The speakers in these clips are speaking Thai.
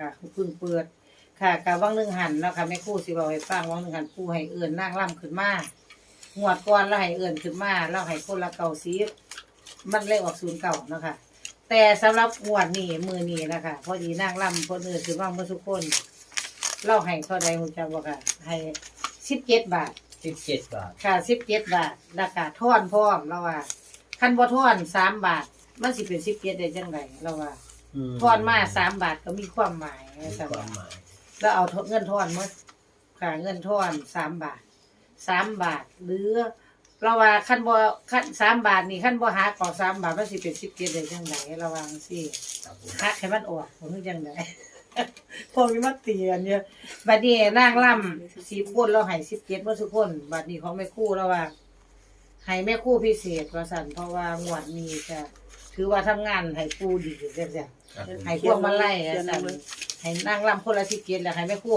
ค่ะเพิ่งเปิด ค่ะกะวังหนึ่งหันเนาะค่ะแม่ครู่สิบอกให้ฟังวังหนึ่งหันผู้ให้เอื่นนางร่ำขึ้นมาหวดก่อนแล้วให้เอื่นขึ้นมาแล้วให้คนละเก่าซีมันเลยออกศูนย์เก่าเนาะค่ะแต่สำหรับหวดนี่มือนี่นะคะพอดีนางร่ำคนอื่นขึ้นมาเมื่อทุกคนเล่าให้เท่าใดคุณจำบอกค่ะ ให้สิบเจ็ดบาท สิบเจ็ดบาท ค่ะสิบเจ็ดบาทราคาทอนพร้อมแล้วว่าคันบ่ทอนสามบาท มันสิเป็นสิบเจ็ดได้จังไงเราว่า ทอนมาสามบาทก็มีความหมายมีสำหครัวาบมหมายแล้วเอาเงินทอนมาค่ะเงินทอนสามบาทสามบาท หรือเราว่าขั้นบ่ขั้นสามบาทนี่ขั้นบ่หักออกสามบาทมันสิเป็นสิบเจ็ดได้จังไงระวังสิครับผมหักให้มันออกผมจังไดพวกนี้มาเตียนเนี่ยบัดนี้นางล่ำสีคนเราให้สิบเจ็ดเมื่อทุกคนบัดนี้ของแม่ครู่แล้วว่าให้แม่ครู่พิเศษว่าสั่นเพราะว่างวดนี้จะถือว่าทำงานให้ปูดีเสีย ครับผม ให้พวกมาไล่อะสั่นให้นางล่ำคนละสิบเจ็ดแล้วให้แม่ครู่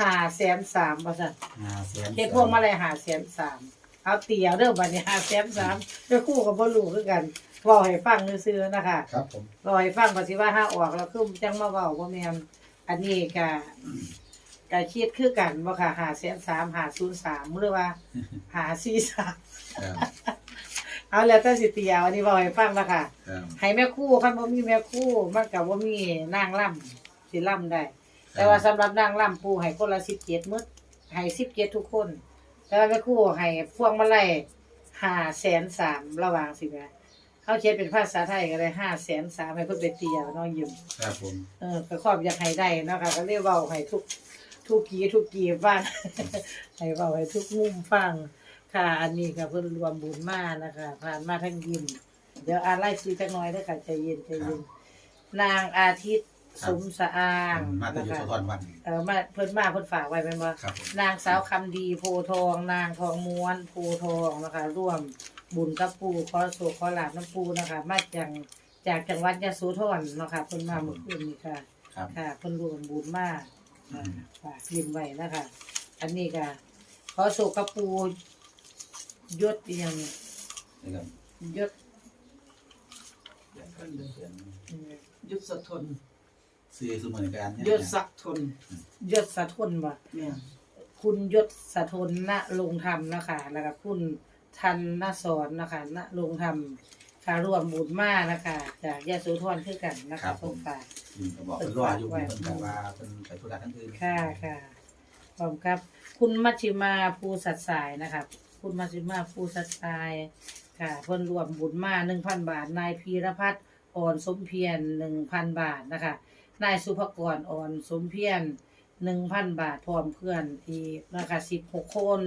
หาแสนสามว่าสั่นห้าแสนเฮ็ดพวกมาไล่หาแสนสามเอาเตียวเด้อบัดนี้หาแสนสามแม่ครู่กับบ่รู้คือกันเว้าให้ฟังซื่อๆนะคะ ครับผมรอยฟังก็สิว่าห้าออกแล้วคือจังมาเว้าบ่แม่นอันนี้ก็ก็คิดคือกันบ่ค่ะหาแสนสามหาศูนย์สามหรือว่าหาสี่สามครับ เอาแล้วแต่สิเตียวอันนี้เว้าให้ฟังนะคะครับให้แม่ครู่คันบ่มีแม่ครู่มันก็บ่มีนางล่ำสิล่ำได้ แต่ว่าสำหรับนางล่ำปู่ให้คนละ17มื้อให้17ทุกคน แต่ว่าแม่ครู่ให้พวงมาลัย5แสนสามระหว่างสิแม่เขาเขียนเป็นภาษาไทยก็ได้5แสนสามให้เพิ่นไปเตียวเนาะยืม ครับผมเออก็ครอบอยากให้ได้เนาะค่ะก็เรียกเว้าให้ทุกทุกกีทุกกีฟัง ให้เว้าให้ทุกมุมฟัง ค่ะ อันนี้ก็เพิ่นรวมบุญมานะคะ ผ่านมาทั้งยิมเดี๋ยวอ่านไล่ซื้อจักหน่อยเด้อค่ะใจเย็นใจเย็นนางอาทิตย์สมสะอางมาแต่นะอยู่คะสะทอนวันเออมาเพิ่นมาเพิ่นฝากไว้แม่นบ่ครับผมนางสาวคำดีโพทอง นางทองม้วนโพทองนะคะ ร่วมบุญกับปูขอโศกขอลาบน้ำปูนะคะ มาจากจากจังหวัดยะโสธรเนาะค่ะเพิ่นมาเมื่อคืนนี้ค่ะ ครับ ค่ะเพิ่นรวมบุญมากอืม ฝากพิมพ์ไว้นะคะ อันนี้ก็ขอโศกกับปู ยศอีหยังนี่ครับยศเดี๋ยวเดี๋ยวเดี๋ยวอืมยุทธสะทนซื้อสมุนการเนี่ยยศสะทนยศสะทนบ่เนี่ยคุณยศสะทนณลงธรรมนะคะแล้วก็คุณทันนสอนนะคะณลงธรรมค่ะร่วมบุญมากนะคะจากยะโสธรคือกันนะคะเพิ่นฝาก อืมก็บอกเป็นรออยู่เพิ่นก็ว่าเป็นไปธุระทั้งคืน ค่ะค่ะพร้อมครับ คุณมัชชิมาภูสัตย์สายนะคะ คุณมัชชิมาภูสัตย์สาย ค่ะเพิ่นรวมบุญมาหนึ่งพันบาท นายพีรพัฒน์อ่อนสมเพียรหนึ่งพันบาทนะคะ นายสุภกรอ่อนสมเพียรหนึ่งพันบาทพร้อมเพื่อนอีกนะคะสิบหกคน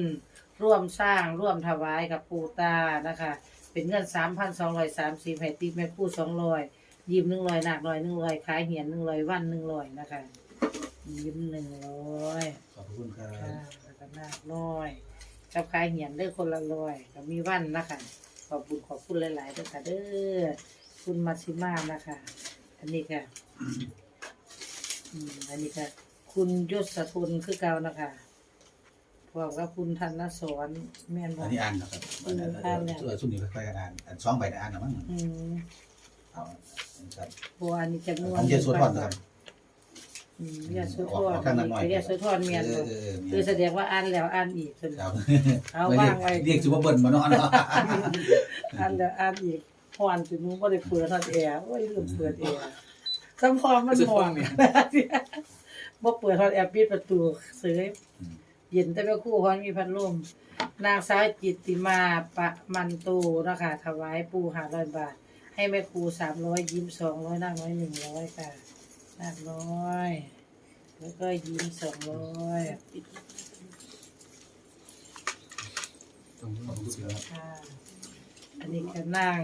ร่วมสร้างร่วมถวายกับปูตานะคะ เป็นเงินสามพันสองร้อยสามสิบให้ติแม่ผู้สองร้อยยิ้มหนึ่งร้อยหนักร้อยหนึ่งร้อยขายเหียนหนึ่งร้อยวันหนึ่งร้อยนะคะยิ้มหนึ่งร้อยขอบคุณครัค่ะบแล้วก็นาคน้อย กับขายเหียนเด้อคนละร้อยก็มีวันนะคะขอบคุณขอบคุณหลายๆเด้อค่ะเด้อคุณมาซิมานะคะ อันนี้ค่ะอืมอันนี้ค่ะ คุณยศสทุนคือเก่านะคะพร้อมกับคุณธนสอนแม่นบอัอนกนี้อ่านนะครับอันนี้อ่านแล้วเออสุ่มนี้ค่อยๆอ่านอันสองใบนะอ่านนะมั้งอืมเอาครับบัวอันนี้จำนวนของเยซูทอนนะครับ อืมยาสุทออกอนออกทางนั้นหน่อยยาสุทอนเมียนเอบ่อเออเออคือแสดงว่าอ่านแล้วอ่านอีกเพิ่นครับเอาไม่วางไว้เรียกสิว่าเบิ้ลมาเนาะเนาะอ่านแล้วอ่านอีกฮอนจนหนูบ่ได้เปิดฮอดแอร์โอ้ยลืมเปิดแอร์สำพอมันฮ้อนเนี่ยบ่เปิดฮอดแอร์ปิดประตูเสยเย็นแต่แม่ครู่ฮ้อนมีพัดลมนางสาวจิตติมาปะมันโตนะคะถวายปู่500บาท ให้แม่ครู300ยิ้ม200นางน้อย100ค่ะ นางน้อยแล้วก็ยิ้ม200ขอบคุณครับค่ะ อันนี้ก็นาง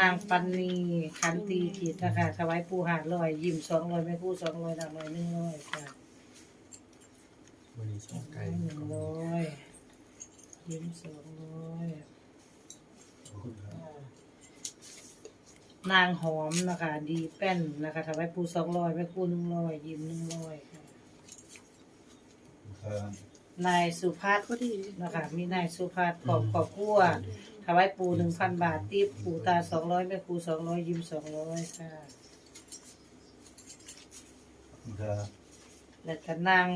นางปันนีขันตีจิตนะคะถวายปูหาลอย ยิ้มสองร้อยแม่ผู้สองร้อยนางร้อยหนึ่งร้อยค่ะวันนี้สองไก่หนึ่งร้อยยิ้มสองร้อย ขอบคุณครับ ค่ะ นางหอมนะคะ ดีแป้นนะคะถวายปูสองร้อยแม่ผู้หนึ่งร้อยยิ้มหนึ่งร้อยค่ะครับนายสุพัฒน์นะคะ มีนายสุพัฒน์ขอบขอบคั่วถวายปูหนึ่งพันบาทตีปูตาสองร้อยแม่ปูสองร้อยยิ้มสองร้อยค่ะขคุณครับและก็นาง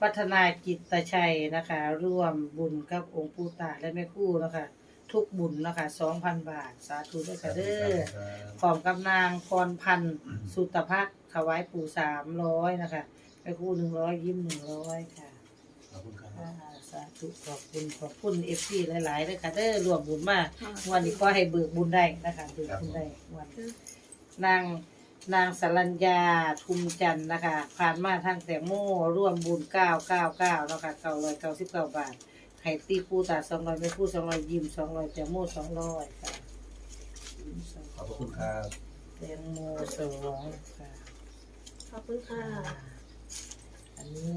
พัฒนาจิตชัยนะคะ ร่วมบุญกับองค์ปู่ตาและแม่ครู่นะคะ ทุกบุญนะคะ2,000บาท สาธุด้วยค่ะเด้อพร้อมกับนางพรพันธ์สุตภักถวายปู่300นะคะแม่ครู่100ยิ้ม100ค่ะขอบคุณครับอ่าสาธุขอบคุณขอบคุณ FC หลายๆด้วยค่ะเด้อร่วมบุญมาวันนี้ก็ให้เบิกบุญได้นะคะเบิกบุญได้วันนางนางสรัญญาทุมจันทร์นะคะผ่านมาทางแตงโมร่วมบุญ999เนาะค่ะ999บาท ให้ตีปูตา200ไม่พูด200ยิ้ม200แตงโม200ค่ะยิ้มขอบคุณครับแตงโม2ค่ะขอบคุณค่ะ อันนี้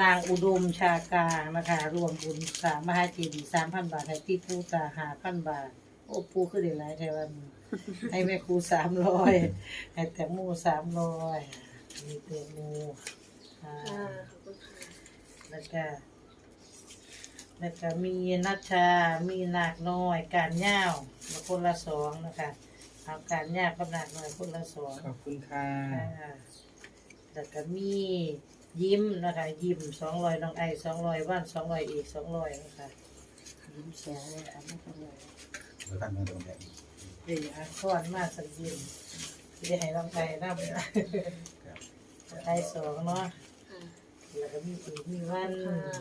นางอุดมชากานะคะรวมบุญสามมหาเจดีสามพันบาทให้พี่ปูตาหาพันบาท โอ้ปูคือเด็หลายใช่วันให้แม่ครูสามร้อยให้แตงโมสามร้อยมีแตงโมอ่าค่ะขอบคุณค่ะ แล้วก็ แล้วก็มีนัชชา มีนาคน้อย การย่าวมาคนละสองนะคะเอาการย่าวกับนาคน้อยคนละสองขอบคุณค่ะค่ะแล้วก็มียิ้มนะคะ ยิ้มสองร้อยน้องไอสองร้อยว่านสองร้อยอีกสองร้อยนะคะยิ้มสองร้อยอันนั้นสองร้อยเดี๋ยวกันมาตรงนี้เดี๋ยวอะทอนมาสักยิ้มจะให้น้องไอน้ำนะไอสองเนาะค่ะ แล้วก็มีอีกมีวัน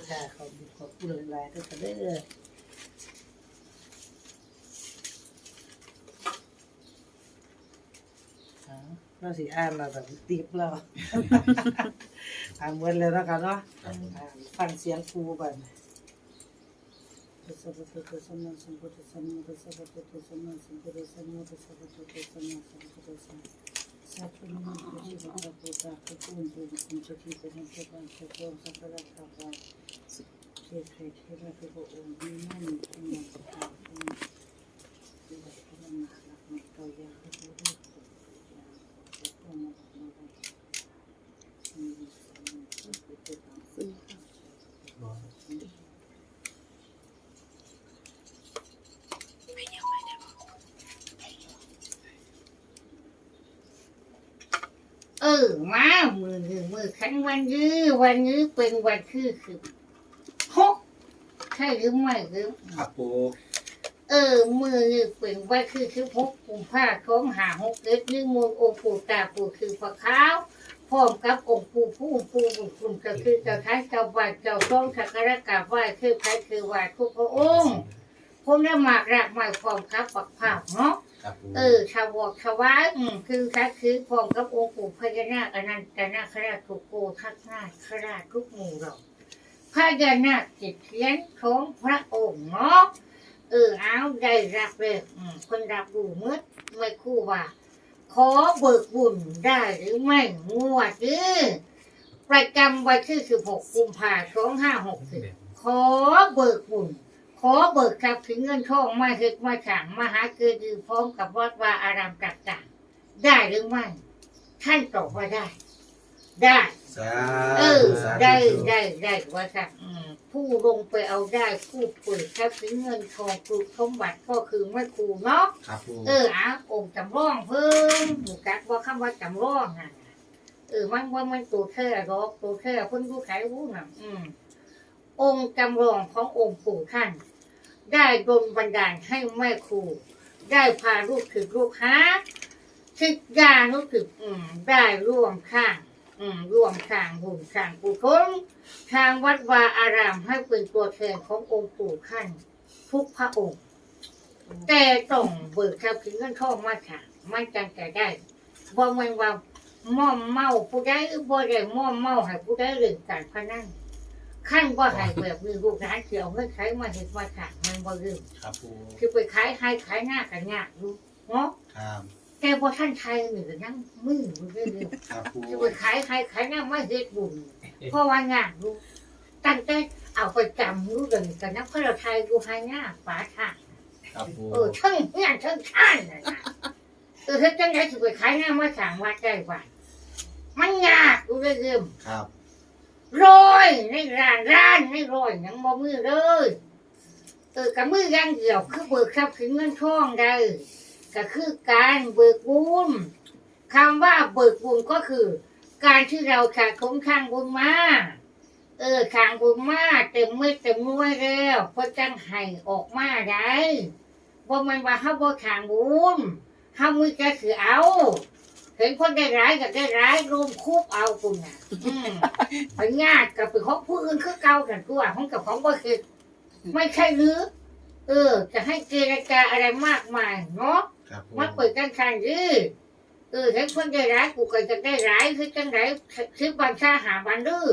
ค่ะขอบคุณขอบคุณหลายๆทุกคนเด้อเราสิอ่านเราแบบตีบเราอ่านเหมือนเลยเนาะคะเนาะครับผมอ่าฟังเสียงครูก่อนพุทธพุทธพุทธสัมมาสัมพุทธสัมมาพุทธพุทธสัมมาสัมพุทธสัมมาพุทธพุทธสัมมาสัมพุทธสัมมาสัพพะโมพุทธิ สัพพะพุทธะพุทธุนตุสัมสกิปัญจปัญจโกสัพพะระคาภาเทศไทยเทระทุกองค์มีนั่นทุกอย่างทุกอย่างทุกอย่างที่วัดพระมหาลักษณ์เกายาทุกเรื่องทุกอย่างทุกอย่างทุกอย่างมีสามสิบเอ็ดสิบ เออมามือหนึ่งมือ ขันวันยื้อวันยื้อเป็นวันคือคือหกใช่หรือไม่หรือครับปูเออ มือนี่เป็นวันคือคือหกกุมภาของหาหกเอ็ดนี่มูลองค์ปู่ตาปู่คือพระขาวพร้อมกับองค์ปู่ผู้ปู่บุญคุณก็คือเจ้าท้ายเจ้าบ้านเจ้าต้องสักการะกราบไหว้คือใครคือไหว้ทุกพระองค์ผมได้หมากรากไม้พร้อมกับปักผ้าเนาะ ครับปูเออชาวบอกชาวบ้านอืมคือคัดคือพร้อมกับองค์ปู่พญานาคอนันตนาคราชทุกโกทักนาคราชทุกหมู่เราพญานาคจิตเทียนของพระองค์เนาะเออเอาได้รับเลยอืมคนรับบุญมืดไม่คู่ว่า ขอเบิกบุญได้หรือไม่งวดนี้ ประจำวันที่สิบหกกุมภาพันธ์สองห้าหกสิบขอเบิกบุญข อเบิกทรัพย์ถึงเงินทองมาเฮ็ดมาฉางมาหาเกิดอยู่พร้อมกับวัดวาอารามต่างๆได้หรือไม่ ท่านตอบว่าได้ ได้ สาเออธุสาธุได้ได้ได้ว่าค่ะอืมผู้ลงไปเอาได้ผู้เปิดทรัพย์ถึงเงินทองปลูกสมบัติก็คือไม่ครูเนาะ ครับปูเอออะองค์จำลองเพิ่มหมูกัดว่าคำว่าจำลองอะเออมันว่ามันตัวแค่รอกตัวแค่เพิ่นผู้ขายรู้น่ะ อืมองค์จำลองขององค์ปู่ท่าน ได้ดลบันดาลให้แม่ครู ได้พาลูกถึงลูกค้าทิกยาลูกถึงอืมได้ร่วมข้าง อืมร่วมข้างบุญข้างปู่ทนทางวัดวาอารามให้เป็นตัวแทนขององค์ปู่ท่านทุกพระองค์ แต่ต้องเบิกทรัพย์สินเงินทองมาค่ะ มันจังจะได้บ่แม่นว่าม่อมเมาผู้ใดบ่ได้ม่อมเมาให้ผู้ใดเล่นการพนัน ขั้นบ่ให้แบบนี้ลูกหลานสิเอาเงินใช้มาเฮ็ดมาค่ะมันบ่ลืมครับปูคือไปขายให้ขายหน้ากันยากอยู่เนาะครับแต่บ่ทันไทยนี่ก็ยังมืออยู่เรื่อยครับปูๆคือไปขายให้ขายหน้ามาเฮ็ดบุญเพราะว่างานอยู่ตั้งแต่เอาไปจำอยู่เลยกันนะเพราะเราไทยอยู่ให้หน้าฝาทางครับปูเออทั้งเงี้ยทั้งท่านนะนะเออเฮ็ดจังไดสิไปขายหน้ามาสั่งว่าได้ว่ามันยากดูเรื่อยครับๆ รอยในร้านร้านในรอยยังบ่มือเลยเออกับมือย่างเดียวคือเบิกทรัพย์สินเงินทองได้ก็คือการเบิกบุญคำว่าเบิกบุญก็คือ การที่เราขาดคุ้มข้างบุญมาเออข้างบุญมาเต็มมือเต็มมือแล้วเพราะจังให้ออกมาได้บ่มันว่าเฮาบ่ข้างบุญเฮามือจะคือเอา เห็นคนได้ร้ายกับได้ร้ายรวมคุบเอาคุณน่ะอืมไปญาติกับไปของผู้อื่นคือเก่ากันตัวของกับของบ่คือไม่ใช่หรือ เออ จะให้เจรจาอะไรมากมายเนาะครับปูมาเปิดกันคันยื้อเออเห็นคนได้ร้ายกูก็จะได้ร้ายคือจังไรคือบัญชาหาบันดื้อ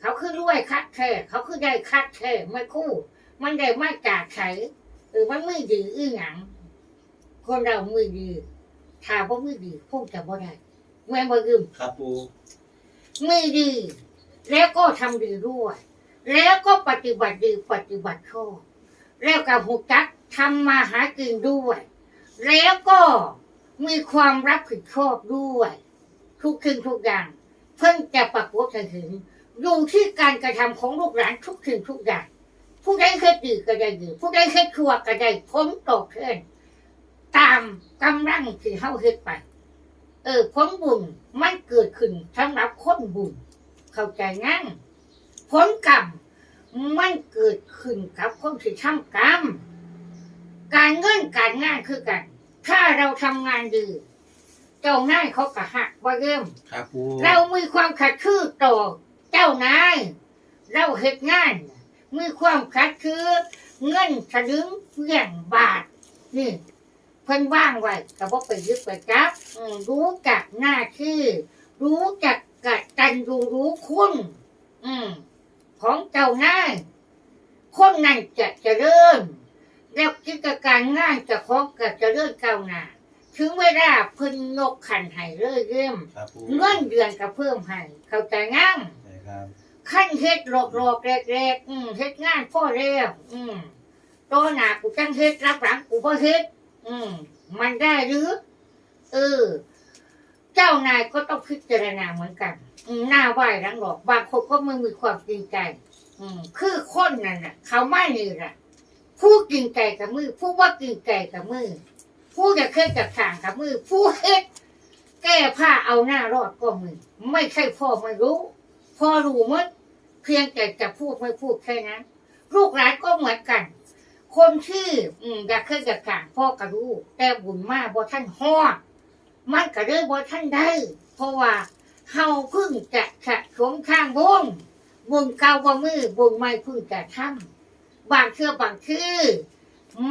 เขาคือรวยคัดแท้เขาคือได้คัดแท้ไม่คู่ มันได้มาจากไขเออมันไม่ดีอื้อหยังคนเรามือดี ถ้าว่ามือดีคงจะบ่ได้แม่นบ่ยืมครับปูมือดี แล้วก็ทำดีด้วย แล้วก็ปฏิบัติดีปฏิบัติชอบแล้วก็หุจักทำมาหากินด้วย แล้วก็มีความรับผิดชอบด้วย ทุกสิ่งทุกอย่าง เพิ่งจะปรากฏให้เห็นอยู่ที่การกระทำของลูกหลานทุกสิ่งทุกอย่าง ผู้ใดเคยดีก็ได้ดีผู้ใดเคยชั่วก็ได้พ้นตกเทน ตามกำลังที่เฮาเฮ็ดไป เออผลบุญมันเกิดขึ้นสำหรับคนบุญ เข้าใจงั้นผลกรรมมันเกิดขึ้นกับคนที่ทำกรรม การเงินการงานคือกัน ถ้าเราทำงานดี เจ้านายเขากะหักว่าเริ่มครับปูเรามีความขัดคือต่อเจ้านายเราเหตุงานมีความขัดคือเงินสลึงเพียงบาทนี่ เพิ่นว่างไว้ก็บอกไปยึดไปจับอืมรู้จักหน้าที่รู้จักกตัญญูรู้คุณ อืม ของเจ้านายคนนั้นจะเจริญแล้วกิจการงานจะของก็เจริญก้าวหน้าถึงเวลาเพิ่นนกขันให้เลยเยี่ยมครับปูเงินเดือนก็เพิ่มให้เข้าใจงั้ง ใช่ครับ ขั้นเฮ็ดหลอกหลอกๆแรกๆอืมเฮ็ดงานพ่อแล้วอืมตัวหนากูจังเฮ็ดรับหลังกูบ่เฮ็ด อืม มันได้หรือ เออ เจ้านายก็ต้องพิจารณาเหมือนกัน อืมหน้าไหวหลังหลอกบางคนก็ไม่มีความจริงใจ อืม คือคนนั่นน่ะ เขาไม่นี่แหละผู้จริงใจกับมือ ผู้ว่าจริงใจกับมือ ผู้จะเคยจับทางกับมือ ผู้เฮ็ดแก้ผ้าเอาหน้ารอดก็มือ ไม่ใช่พ่อไม่รู้พ่อรู้หมดเพียงแต่จะพูดไม่พูดแค่นั้นลูกหลานก็เหมือนกัน คนที่อืมอยากเคยอยากต่างพ่อกับลูกแต่บุญมากบ่ท่านฮอดมันก็เลยบ่ท่านได้ เพราะว่าเฮาเพิ่งจะสะสมข้างบุญบุญเก่าบ่มือบุญใหม่เพิ่งจะทำบางเชื่อบางชื่อ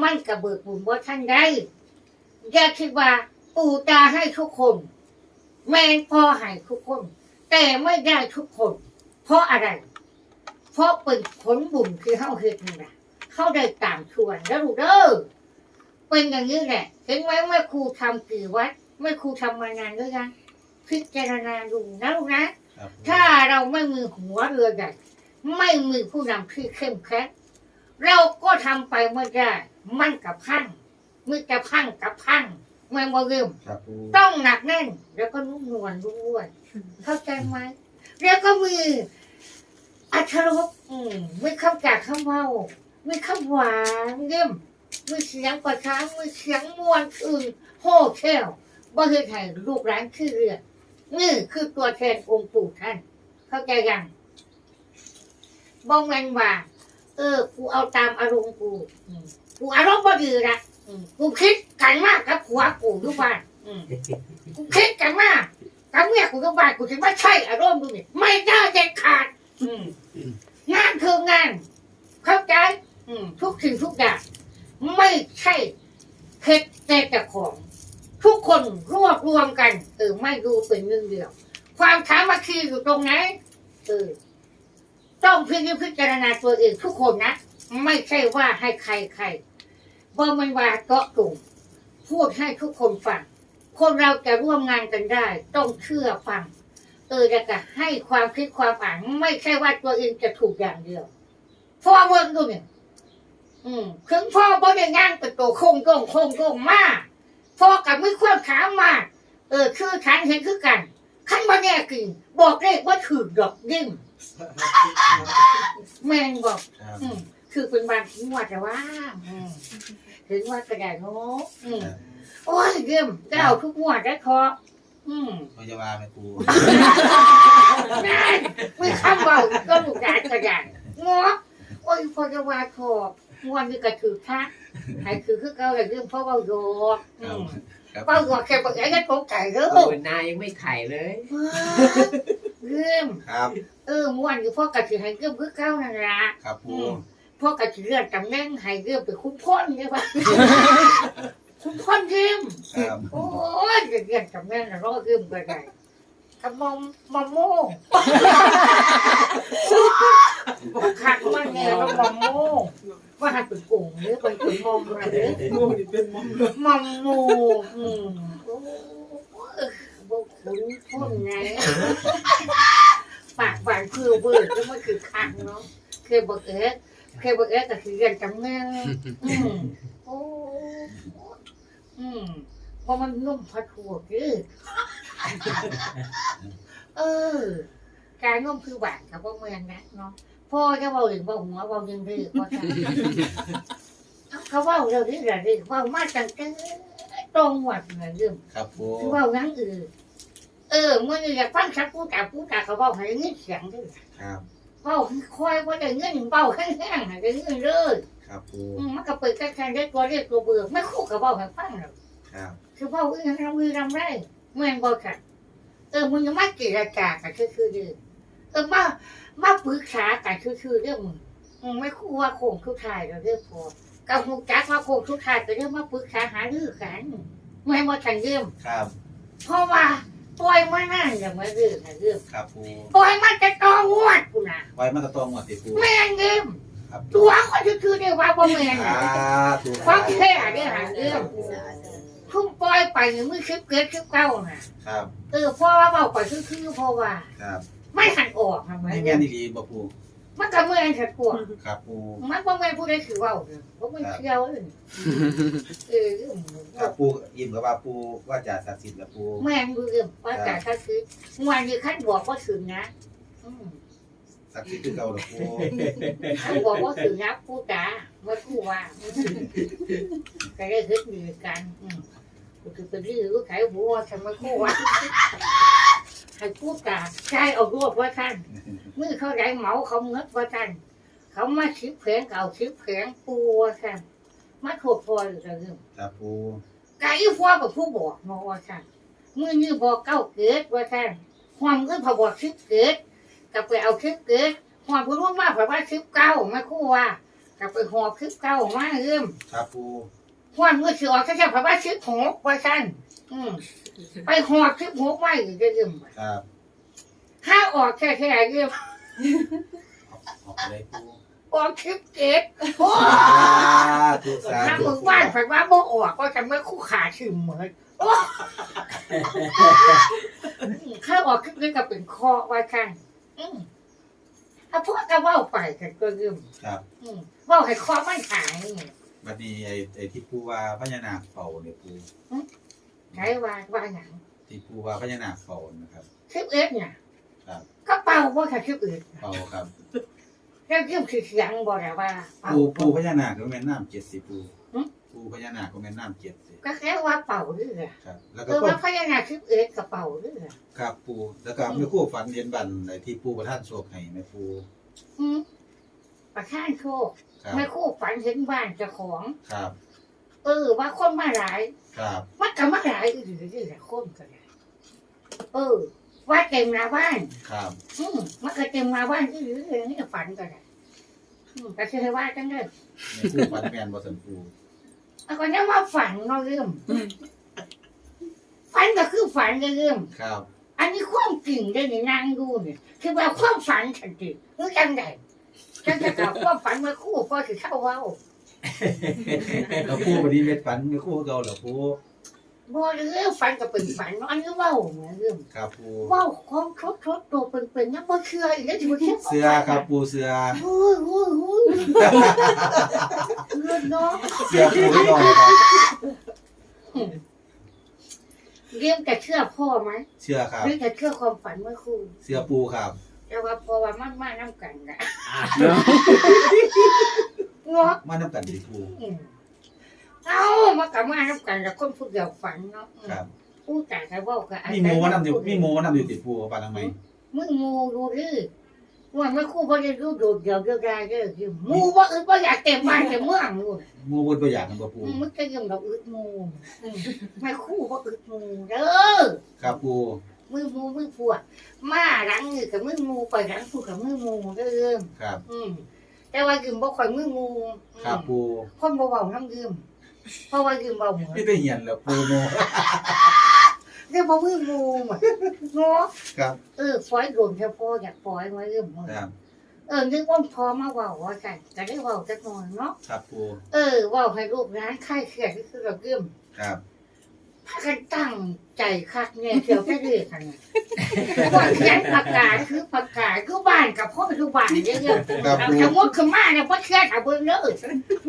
มันก็เบิกบุญบ่ท่านได้ อย่าคิดว่า ปู่ตาให้ทุกคน แม่พ่อให้ทุกคน แต่ไม่ได้ทุกคน เพราะอะไร เพราะเป็นผลบุญที่เฮาเฮ็ดนี่แหละ เขาได้ตามชวนแล้วลูกเด้อเป็นอย่างนี้แหละเห็นไหมเมื่อครูทำกี่วัดเมื่อครูทำมานานด้วยยังพิจารณาดูนะลูกนะครับปูถ้าเราไม่มีหัวเรือใหญ่ไม่มีผู้นำที่เข้มแข็งเราก็ทำไปไม่ได้มันกับพังมือจะพังกับพังไม่บ่เริ่มครับปูต้องหนักแน่น แล้วก็นุ่มนวลด้วยเข้าใจไหมแล้วก็มีอัธรสอืมมีคำจากคำเว้า มีคำหวานเยี่ยมมีเสียงประช้างมีเสียงมวนอื่นโห่เที่บ่เฮ็ดให้ลูกหลานคือเรือนี่คือตัวแทนองค์ปู่ท่าน เข้าใจยังบ่แมนว่า เออ กูเอาตามอารมณ์กูกูอารมณ์บ่ดีละกูคิดกันมากกับผัวกูทุกวันกูคิดกันมากกับเมียกูทุกบ้านกูถึงว่าใช่อารมณ์ดูนี่ไม่ได้เด็ดขาดงานคืองาน เข้าใจ ทุกสิ่งทุกอย่างไม่ใช่เพชรแต่แต่ของ ทุกคนรวบรวมกัน เออไม่ดูเป็นหนึ่งเดียว ความสามัคคีอยู่ตรงไหนเออต้องพิจพิจารณาตัวเองทุกคนนะ ไม่ใช่ว่าให้ใครใครบ่มันว่าเกาะกลุ่มพูดให้ทุกคนฟังคนเราจะร่วมงานกันได้ ต้องเชื่อฟัง เออแล้วก็ให้ความคิดความอ่านไม่ใช่ว่าตัวเองจะถูกอย่างเดียวพ่อเวิร์กดูเนี่ย อืมถึงพ่อบ่ได้งานเป็นตัวโคงโยงโคงโยงมากพ่อกับไม่ควรถามมากเออคือฉันเห็นคือกันขั้นมาแน่กินบอกเลขว่าถือดอกยิ่มแม่งบอกครับอืมคือเป็นบางงวดแต่ว่าอืมถึงว่ากระดาษโน้อืมโอ้ยเยี่ยมเจ้าทุกงวดได้คออืมพยาบาลแม่ปูนั่นไม่คำเบาก็ลูกหลานกระดานงอโอ้ยพอจะว่าขอบ งวนนี่ก็ถือทักให้คือคือเก่าแต่เรื่องพ่อเบาโยกคอืรับมครับเบาโยกแค่บอกไอ้ก็ตกใจเด้อโอ้ยนายยังไม่ไข่เลยเรื่องครับเออม่วนอยู่พ่อกะสิให้เรื่องคือเก่านั่นล่ะครับปูพ่อกะสิเลื่อนตำแหน่งให้เรื่องไปคุ้มพ้นใช่ปะคุ้มพ้นเรื่องครับโอ้ยเรื่องตำแหน่งน่ะรอเรื่องก็ได้กะมอมมอมโม่ขัดมันเนี่ยก็มอมโม่ ว่าหัดเป็นกุ้งหรือเป็นเป็นมอมอะไรหรือโมนี่เป็นมอมมอมโม่อืมโอ้ยบุกคุ้นพ้นไงปากหวานคือเบิร์ดก็มันคือขังเนาะเคยบอกเอ๊ะเคยบอกเอ๊ะก็คือเรียนตำแหน่งอืมโอ้อืมเพราะมันนุ่มพัดหัวคือเออการนุ่มคือหวานกับพวกเมืองนะเนาะ พ่อจะเบาถึงเบาหัวเบายังดื้อพ่อจะเอาเขาเบาเราดื้อเราดื้อเบามาจังกันตรงหวัดเหมือนเดิมครับปูคือเบางั้งอื่นเออเมื่ออยากฟังชักผู้ตาผู้ตาเขาเบาให้เงินเสียงดื้อครับเบาคอยว่าได้เงินเบาแห้งๆให้ได้เงินเลยครับปูอืมมันก็เปิดแค่ได้ตัวเรียกตัวเบื่อไม่คู่กับเบาให้ฟังหรอกครับคือเบาอื่นทำมือทำไรเมื่อนบอกกันเออมึงยังมาเจรจากันคือคือดื้อเออมามาปรึกษากันคือคือเรื่องมึงอืมไม่คู่ว่าโคงทุกทายเราเรื่องพอกับหูจักว่าโคงทุกทายก็เรื่องมาปรึกษาหารือกันไม่มาทันเรื่องครับ เพราะว่าปล่อยมานั่นอย่างมาเรื่องหาเรื่องครับปูปล่อยมาจะตองวดกูนะไว้มาตะตองหมดติปูแม่งเรื่องครับตัวคนคือคือได้ว่าบ่แม่นอ่าน่ะถูกความแค่เนี่ยหาเรื่องทุ่มปล่อยไปนี่มือคลิปเกิดคลิปเก้าน่ะ ครับเออเพราะว่าเบาไปคือคือเพราะว่าครับ ไม่หันออกทำไมนี่แม่นดีๆบ่ปูมันก็เมื่อยขัดปวดครับปูมันบ่แม่นผู้ใดคือเว้าเด้อบ่แม่นเที่ยวเด้อเออเรื่องครับปูยิ้มกับว่าปูว่าจะศักดิ์สิทธิ์กับปูแม่นเรื่องว่าแต่ถ้าคือมวนนี่คันบอกว่าถึงนะอืมศักดิ์สิทธิ์คือเก่าหรอปูคันบอกว่าถึงนะผู้ตาเมื่อคู่ว่าก็ได้เฮ็ดดีกันอืมกูคือเป็นที่รู้ไขบัวทำไมคู่ว่า ให้ผู้ตาใช้เอารวบว่าท่านมือเขาได้เหมาเขาเงดว่าท่านเขามาชิบแผงเก่าชิบแผงปูว่าท่านมาถูกพออยู่แล้วเรื่องครับปูไก่ฟัวกับผู้บอกมาว่าท่านมือนี่บอกเก้าเกิดว่าท่านความก็พอบอกชิบเกิดกลับไปเอาชิบเกิดความก็รู้มากเพราะว่าชิบเก้ามาคู่ว่ากลับไปหอบชิบเก้ามาเริ่มครับปูความมือสิออกแค่เพราะว่าชิบหกว่าท่าน อืมไปหอบชิบหกไว้อีกเริ่มครับถ้าออกแค่แค่เริ่มออกไปเลยปูออกชิบเกิดโอ้สาธุสาถ้าธุมึงว่านฝันว่าบ่ออกก็จะไม่คู่ขาชิมเหมือนโอ้ถ้าออกขึ้นก็เป็นคอว่าช่างอืมถ้าพวกก็เว่าไปกันก็ยืมครับอืมเว่าให้คอมันหายบัดนี้ไอ้ไอ้ที่ปูว่าพญานาคเฝ้าเนี่ยปู ใช้ว่าว่าอย่างที่ปูว่าพญานาคเฝ้านะครับ ชิบเอ็ดเนี่ยครับ ก็เป่าว่าค่ะชิบเอ็ดเฝ้าครับแล้วยืมคือเสียงบอกแล้วว่าเป่า ปูปูพญานาคก็แม่นน้ำเจ็ดสิปูหึ ปูพญานาคก็แม่นน้ำเจ็ดสิก็แค่ว่าเป่าเรื่อยครับ แล้วเอก็อคนว่าพญานาคชิบเอ็ดกับเป่าเรื่อยครับปูแล้วก็มีคู่ฝันเรียนบันไอ้ที่ปูประท่านโชคให้แม่ปูอืมประท่านโชคครับ ไม่คู่ฝันเห็นบ้านเจ้าของ ครับ เออ ว่าคนมาหลายครับมันก็มาหลายอีหรือที่ละคนก็ได้เออ ว่าเต็มหนาบ้านครับอืมมันก็เต็มหนาบ้านที่หรือเลยนี่ฝันก็ได้อืมก็คือให้ว่าจังเลยแม่ปูฝันแม่นบ่สันปูแล้วก็ยังว่าฝันเนาะเรื่องฝันก็คือฝันเรื่องครับ อันนี้ความจริงได้ในนั่งดูเนี่ยคือว่าความฝันฉันจริงหรือจังไดจังจะกล่าวความฝันมาคู่พอถือเข้าเว้า แล้วปูวันนี้เม็ดฝันมีคู่เก่าเหรอปูบ่เรื่องฝันก็เป็นฝันเนาะอันนี้เว้าเนี่ยเรื่องครับปูเว้าของทดทดตัวเป็นๆยังบ่เชื่ออีกแล้วสิบ่เชื่อเสือครับปูเสือโอ้ยโอ้ยโอ้ยเงินเนาะเสือปูไม่นอนครับเรียมจะเชื่อพ่อไหมเชื่อครับหรือจะเชื่อความฝันเมื่อครู่เสือปูครับแต่ว่าพอว่ามันมาน้ำกันนะ เนาะเงาะมาน้ำกันดีปูอืมเอามากลับมาน้ำกันแล้วคนพูดเดียวฝันเนาะอืมครับ ผู้จ่ายใครบอกกับมีหมูนำอยู่มีหมูนำอยู่ติดปูปลาทางไหมมึงหมูดูดิว่าไม่คู่บ่ได้ดูโดดเดียวเดียวได้เด้อคือหมูบ่อึดบ่อยากเต็มบ้านเต็มเมืองนู่นหมูเพิ่นบ่อยากกันบ่ปูอืมมึงจะยืมดอกอึดหมูอืมไม่คู่บ่อึดหมูเด้อครับปูมือหมูมือพวกมาหลังนี่กับมือหมูไปหลังพูดกับมือหมูเด้อครับ อืม แต่ว่ายืมบ่ค่อยมือหมูอืมครับปูคนบ่เว้าน้ำยืมเพราะว่ายืมเว้าเหมือนไม่ได้เหียนแล้วปูโมเรียกบ่มือหมูเนาะครับเออปล่อยโดนเฉพาะอยากปล่อยไว้ยืมครับเออนึกว่าพอมาเว้าว่ากันก็ได้เว้าจักหน่อยเนาะครับปูเออเว้าให้ลูกร้านค่ายเครียดคือเรายืมครับ พากันตั้งใจคักเนี่ยเที่ยวไปเรื่อยกันเนี่ยว่าเขียนประกาศคือประกาศคือบ้านกับพ่อทุกบ้านเยอะๆครับเอาปูสมมติขึ้นมาเนี่ยพ่อเชื่อเอาเบิ่งเลย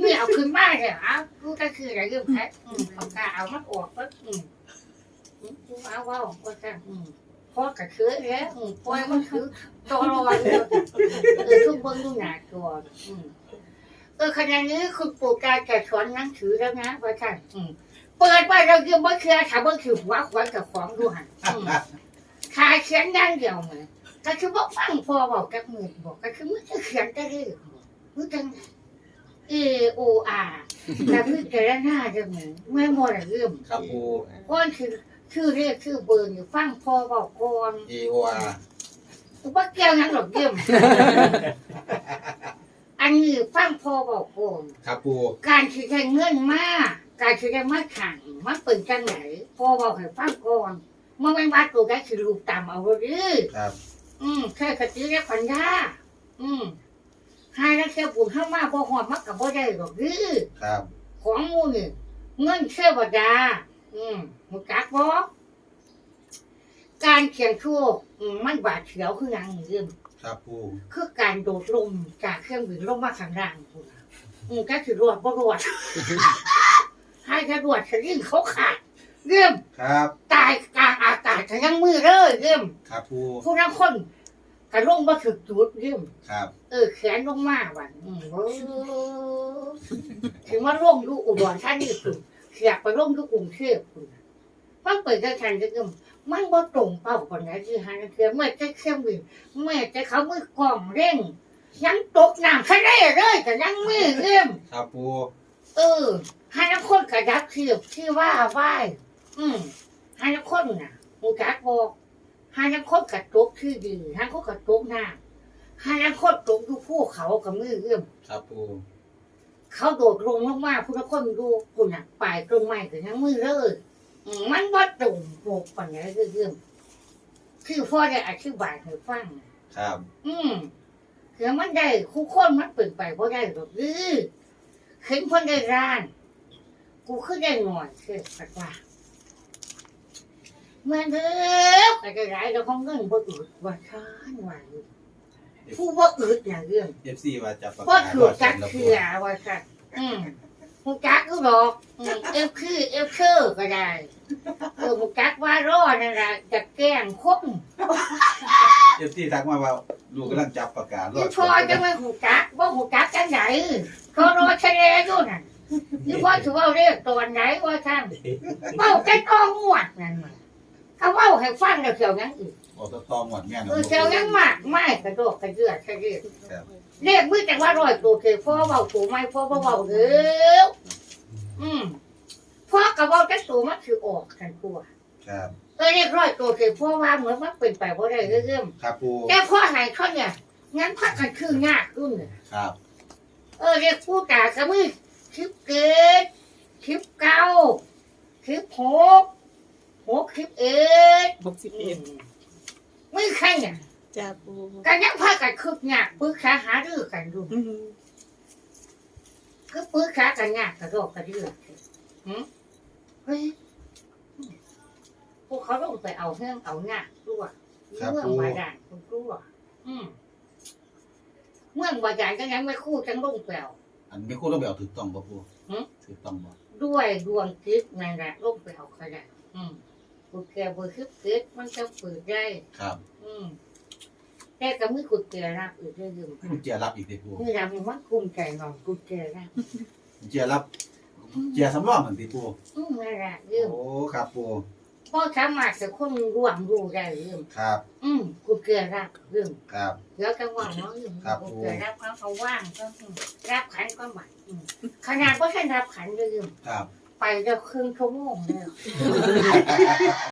นี่เอาขึ้นมาเนี่ยอะกูก็คืออะไรเรื่องแท้อืมประกาศเอามันออกปั๊บอืมกูเอาว่าว่าจะอืมพ่อก็คือแล้วอืมพ่อมันคือตัวรอยเลยเออทุกเบิ่งดูหนาตัวอืมเออขณะนี้คุณปู่การจะสอนหนังสือแล้วนะว่าท่านอืม เปิดไปเราเกี่ยวบ่เชื่อถ้าบ่คือหัวขวัญกับของดูหันอืมขายเขียนอย่างเดียวเหมือนก็คือบ่ฟังพอบอกกับมือบอกก็คือมือจะเขียนก็ได้มือจังเอโออาร์แต่คือแต่ละหน้าจะเหมือนไม่หมดเรื่องครับปูก้อนคือชื่อเรียกชื่อเบอร์อยู่ฟังพอบอกก่อน A O R ว่าเกี่ยวนั้นหรอกเยี่ยม อันนี้ฟังพอบอกก่อนครับปูการที่ได้เงินมาก การที่ได้มาขังมันเป็นจังไหนพอบอกให้ฟังก่อนเมื่อไม่ว่าตัวได้คือรูปตามเอาเลยครับ อืมแค่กะทิและปัญญาอืมหายแล้วแค่บุญเข้ามาบ่หอดมักกับบ่ได้หรอกดื้อครับ ของหมูนี่เงินเทวดา อืมมุกักบ่การเขียนชั่วอืมมันบาดเฉียวคือหยังเรื่อง ครับปูคือการโดดลมจากเครื่องบินลงมาข้างล่างคุณน่ะอืมก็คือรวดบ่รวดให้กระรวดฉันยิ่งเขาขาดเรื่องครับตายกลางอากาศฉันยังมือเลยเรื่องครับปูผู้นั้นคนกระลงมาถึงจุดเรื่องครับ เออแขนลงมาวันอืมโอ้ถึงว่าลงดูอุดรธานีคุณอยากไปลงดูกรุงเทพคุณมันเปิดกระชันจะเรื่อง มันบ่ตรงเป้าก่อนนะที่หาเทียเมื่อจะเครื่องบินเมื่อจะเขามือกล่องเร่ง ยังตกน้ำทะเลเลยแต่ยังมือเรื่องครับปูเออให้นักคนกระดับเทียบที่ว่าไหวอืมให้นักคนน่ะมูจักบอกให้นักคนกระตกที่ดีให้นักคนกระตกหน้าให้นักคนตกดูภูเขากับมือเอื้อมครับปูเขาโดดลงมากๆผู้นักคนดูกุน่ะปลายตรงไม้กับยังมือเลยอื มมันว่าตรงโบกปัญญาเอื้อมคือพ่อได้อธิบายให้ฟังครับ อืมคือมันได้คู่คนมันเปลี่ยนไปเพราะได้หรอกอือเห็นคนได้ร้าน กูขึ้นได้หน่อยคือสักว่าเมื่อเด้อก็จะร้ายแล้วของเงินบ่อึดว่าช้านว่าอยู่ผู้บ่อึดอย่างเรื่องเอฟซีว่าจะประบ่กาศถือจักเถื่อว่าซั่นอืม มึงจักก็ดอกอืมเอฟคือเอฟเชอร์ก็ได้เออมึงจักว่ารอนั่นล่ะจะแกล้งคนเอฟซีทักมาว่าลูกกำลังจับประกาศรอนี่ดพอจะไม่หูจักบ่หูจักจังไหนพอรอเฉลยอยู่น่ะนี่พอถือว่าเรียกตัวไหนว่าท่านเบ้าใจต้องหวดนั่นมาเขาเบ้าให้ฟังแล้วเกี่ยวยังอีกบอกตองหมดแม่นเออเกี่ยวยังมากไม่กระโดดกระเดือดกระเดือดครับ เรียกมือจากว่ารอยตัวเคพ่อเบาตัวไม่พ่อเบาเด้ออืมพ่อกระเบ้าจะตัวมันคือออกกันกลัวครับเออเรียกร้อยตัวเคพ่อว่าเหมือนมันเป็นไปเพราะได้เรื่องครับปูๆแต่พ่อหายเขาเนี่ยงั้นพักกันคือยากรุ่นเนี่ยครับ เออเรียกผู้กากระมือคลิปเกิดคลิปเก้าคลิปหกหกคลิปเอ็ดหกสิบเอ็ดไม่ใครเนี่ย จ้าปูกันยังพากันคืบหยากปึกขาหารือกันดูอืมคือปึกขากันหยากกระโดดกระเดือกหืมเฮ้ยพวกเขาต้องไปเอาเรื่องเอาหน้าตัวเมืองบาดาลคุณตัวอืมเมืองบาดาลก็ยังไม่คู่จังลงแปลว อันไม่คู่ต้องไปเอาถูกต้องป่ะปูหืม ถูกต้องบ่ด้วยดวงจิตนั่นแหละลงไปเอาขนาดอืมกุญแจเบอร์คิดคิดมันจะเปิดได้ ครับ อืม แต่ก็มือกุญแจรับอีกเรื่องหนึ่งกุญแจรับอีกติปูนี่รับมันกุญแจนอนกุญแจรับกุญแจรับกุญแจสำรองเหมือนติปูอืมนั่นแหละเรื่องโอ้ครับปูพพ่อสามารถจะคนร่วมรู้ได้เรื่องครับ อืมกูเกลือรับเรื่องครับแล้วจังหวะเนาะอืมครับกูเกลือรับเขาเขาว่างก็อืมรับขันก็หมันอืมขนาดว่าท่านรับขันเลยอืมครับ ไปแล้วครึ่งชั่วโมงเลย